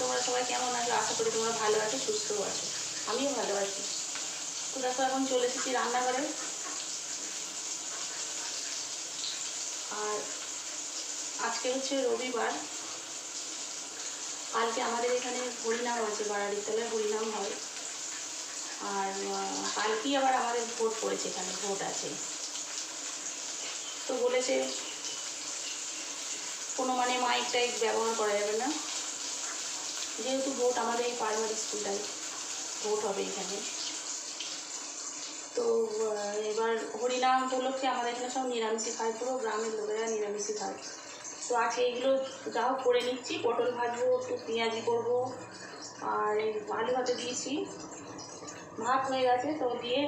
তোমরা সবাই কেমন আছো? আশা করি তোমরা ভালো আছো, সুস্থও আছো। আমিও ভালো আছি। তো দেখো, এখন চলে এসেছি রান্নাঘরে। আর আজকে হচ্ছে রবিবার। কালকে আমাদের এখানে হরিনাম আছে বাড়ারির তলায় হরিনাম হয়। আর কালকেই আবার আমাদের ভোট পড়েছে এখানে, ভোট আছে। তো বলেছে, কোনো মানে মাইক টাইক ব্যবহার করা যাবে না। যেহেতু ভোট আমাদের এই প্রাইমারি স্কুলটাই ভোট হবে এখানে। তো এবার হরিনাম উপলক্ষে আমাদের এখানে সব নিরামিষই খায়, পুরো গ্রামের লোকেরা নিরামিষই খায়। তো আজকে এগুলো যা হোক করে নিচ্ছি, পটল ভাজবো, একটু পেঁয়াজি করব, আর আলু ভাতে দিয়েছি। ভাত হয়ে গেছে, তো দিয়ে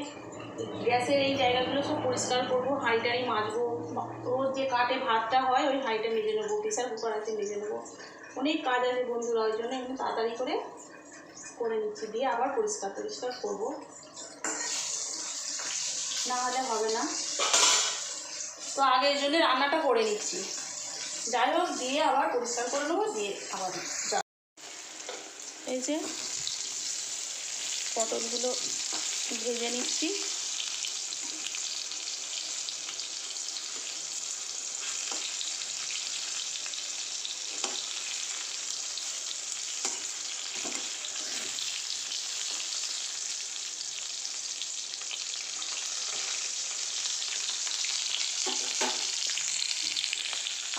গ্যাসের এই জায়গাগুলো সব পরিষ্কার করব হাঁড়িটারি মাজবো। রোজ যে কাটে ভাতটা হয়, ওই হাঁড়িটা মেজে নেব প্রেশার কুকার আছে, মেজে নেব। অনেক কাজ আছে বন্ধুরা, ওই জন্য একটু তাড়াতাড়ি করে করে নিচ্ছি। দিয়ে আবার পরিষ্কার পরিষ্কার করব। না হলে হবে না। তো আগে এই জন্য রান্নাটা করে নিচ্ছি। যাই হোক, দিয়ে আবার পরিষ্কার করে নেব, দিয়ে আবার এই যে পটলগুলো ভেজে নিচ্ছি।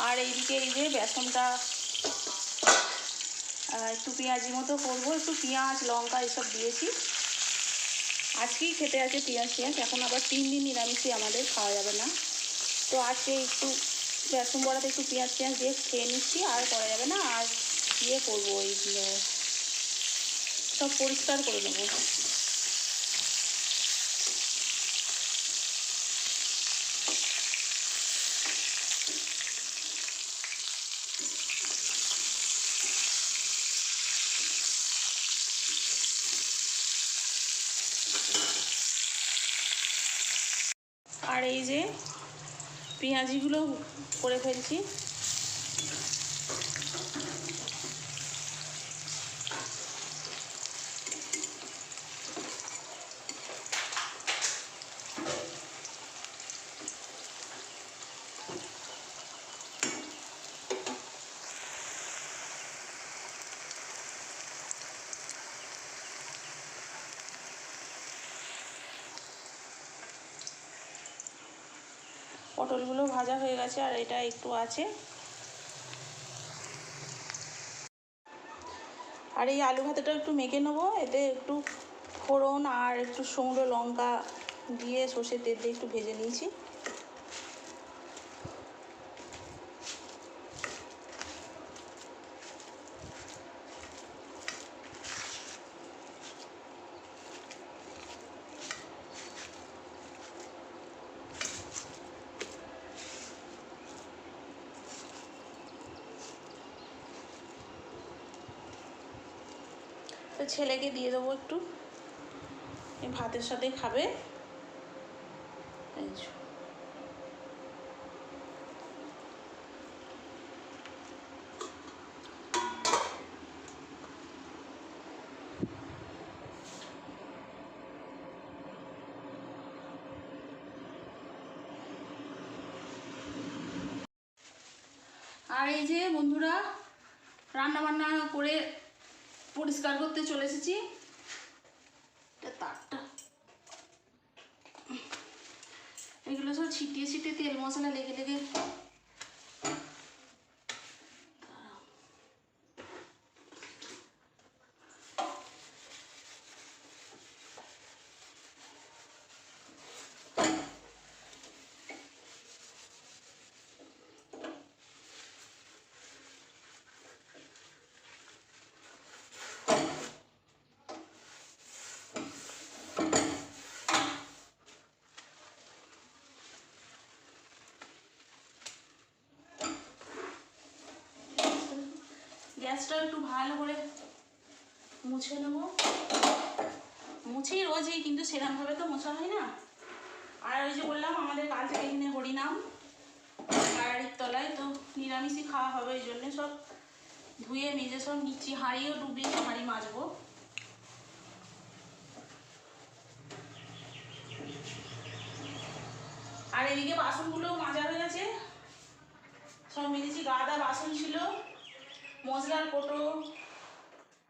আর এইদিকে এই যে বেসনটা একটু পেঁয়াজি মতো করব, একটু পেঁয়াজ, লঙ্কা এসব দিয়েছি। আজকেই খেতে আছে পেঁয়াজ পেঁয়াজ এখন আবার তিন দিন নিরামিষই আমাদের, খাওয়া যাবে না। তো আজকে একটু বেসন বড়াতে একটু পেঁয়াজ পেঁয়াজ দিয়ে খেয়ে নিচ্ছি, আর করা যাবে না, আর ইয়ে করব ওই সব পরিষ্কার করে নেব। আর এই যে পেঁয়াজিগুলো করে ফেলছি। পটলগুলো ভাজা হয়ে গেছে আর এটা একটু আছে। আর এই আলু ভাতাটা একটু মেখে নেব, এতে একটু ফোড়ন আর একটু শুকনো লঙ্কা দিয়ে সর্ষের তেল দিয়ে একটু ভেজে নিয়েছি। তো ছেলেকে দিয়ে দেবো একটু। ভাতের সাথে খাবে। আর এই যে বন্ধুরা রান্না বান্না করে পরিষ্কার করতে চলে এসেছি। তারটা। এগুলো সব ছিটিয়ে ছিটিয়ে তেল মশলা লেগে লেগে গ্যাসটা একটু ভালো করে মুছে নেব। মুছি রোজই, কিন্তু সেরকমভাবে তো মোছা হয় না। আর ওই যে বললাম, আমাদের কাল থেকে এখানে হরিনাম, বাড়ির তলায় তো নিরামিষই খাওয়া হবে, ওই জন্য সব ধুয়ে, মেজে সব নিচ্ছি, হাঁড়িও ডুবিয়ে হাঁড়ি মাজবো। আর এদিকে বাসনগুলো মাজা হয়ে গেছে। সব মেজেছি, গাদা বাসন ছিল। মশলার কোটো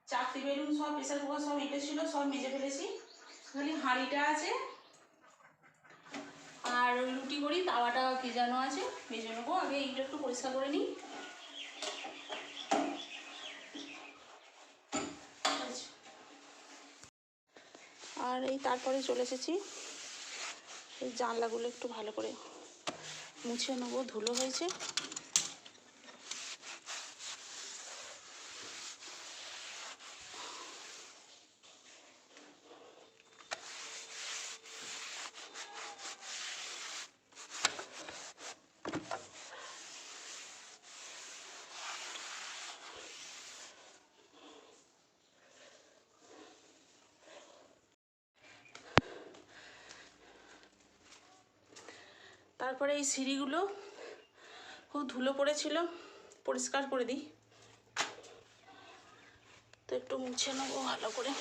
চাকতি বেলুন সব প্রেশার কুকার সব এঁটে ছিল, সব মেজে ফেলেছি। খালি হাঁড়িটা আছে আর রুটি করি, তাওয়াটা ভেজানো আছে ভেজে নেব। আগে এইটা একটু পরিষ্কার করে নিই। আর এই তারপরে চলে এসেছি। এই জানলাগুলো একটু ভালো করে মুছে নেব, ধুলো হয়েছে। তারপরে এই সিঁড়িগুলো খুব ধুলো পড়েছিল, পরিষ্কার করে দিই। তো একটু মুছে নেব ভালো করে।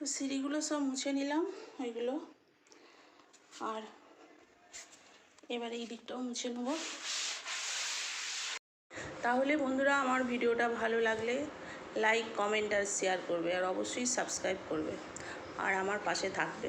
তো সিঁড়িগুলো সব মুছে নিলাম, ওইগুলো। আর এবারে এই দিকটাও মুছে নেব। তাহলে বন্ধুরা, আমার ভিডিওটা ভালো লাগলে লাইক, কমেন্ট আর শেয়ার করবে, আর অবশ্যই সাবস্ক্রাইব করবে, আর আমার পাশে থাকবে।